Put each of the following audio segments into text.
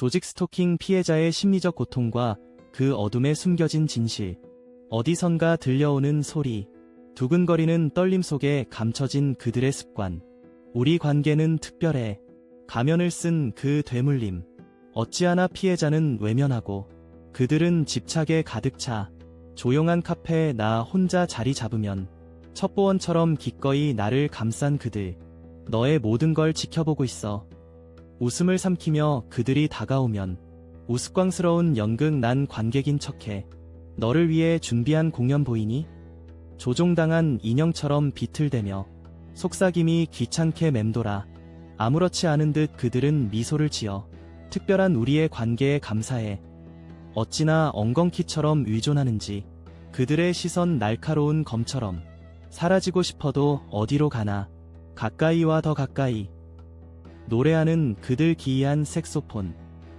조직 스토킹 피해자의 심리적 고통과 그 어둠에 숨겨진 진실. 어디선가 들려오는 소리. 두근거리는 떨림 속에 감춰진 그들의 습관. 우리 관계는 특별해. 가면을 쓴 그 되물림. 어찌하나 피해자는 외면하고 그들은 집착에 가득 차. 조용한 카페에 나 혼자 자리 잡으면 첩보원처럼 기꺼이 나를 감싼 그들. 너의 모든 걸 지켜보고 있어. 웃음을 삼키며 그들이 다가오면 우스꽝스러운 연극 난 관객인 척해. 너를 위해 준비한 공연 보이니? 조종당한 인형처럼 비틀대며 속삭임이 귀찮게 맴돌아 아무렇지 않은 듯 그들은 미소를 지어 특별한 우리의 관계에 감사해. 어찌나 엉겅키처럼 의존하는지 그들의 시선 날카로운 검처럼 사라지고 싶어도 어디로 가나 가까이와 더 가까이 노래하는 그들 기이한 색소폰.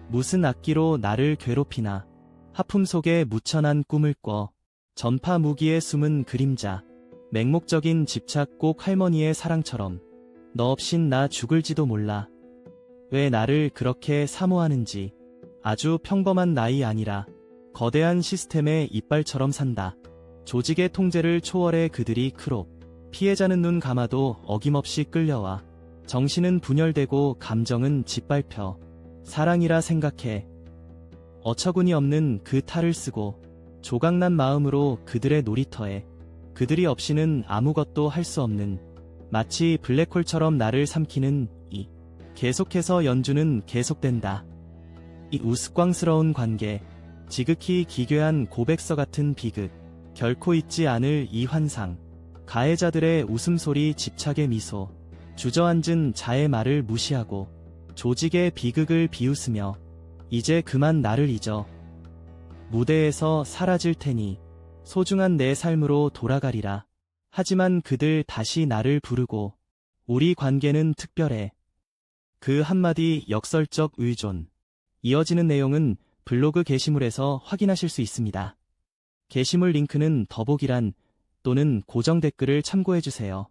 무슨 악기로 나를 괴롭히나. 하품 속에 묻혀난 꿈을 꿔. 전파 무기에 숨은 그림자. 맹목적인 집착 꼭 할머니의 사랑처럼. 너 없인 나 죽을지도 몰라. 왜 나를 그렇게 사모하는지. 아주 평범한 나이 아니라. 거대한 시스템의 이빨처럼 산다. 조직의 통제를 초월해 그들이 크롭. 피해자는 눈 감아도 어김없이 끌려와. 정신은 분열되고 감정은 짓밟혀. 사랑이라 생각해. 어처구니 없는 그 탈을 쓰고 조각난 마음으로 그들의 놀이터에 그들이 없이는 아무것도 할 수 없는 마치 블랙홀처럼 나를 삼키는 이 계속해서 연주는 계속된다. 이 우스꽝스러운 관계, 지극히 기괴한 고백서 같은 비극, 결코 잊지 않을 이 환상, 가해자들의 웃음소리 집착의 미소, 주저앉은 자의 말을 무시하고 조직의 비극을 비웃으며 이제 그만 나를 잊어 무대에서 사라질 테니 소중한 내 삶으로 돌아가리라. 하지만 그들 다시 나를 부르고 우리 관계는 특별해. 그 한마디 역설적 의존. 이어지는 내용은 블로그 게시물에서 확인하실 수 있습니다. 게시물 링크는 더보기란 또는 고정 댓글을 참고해주세요.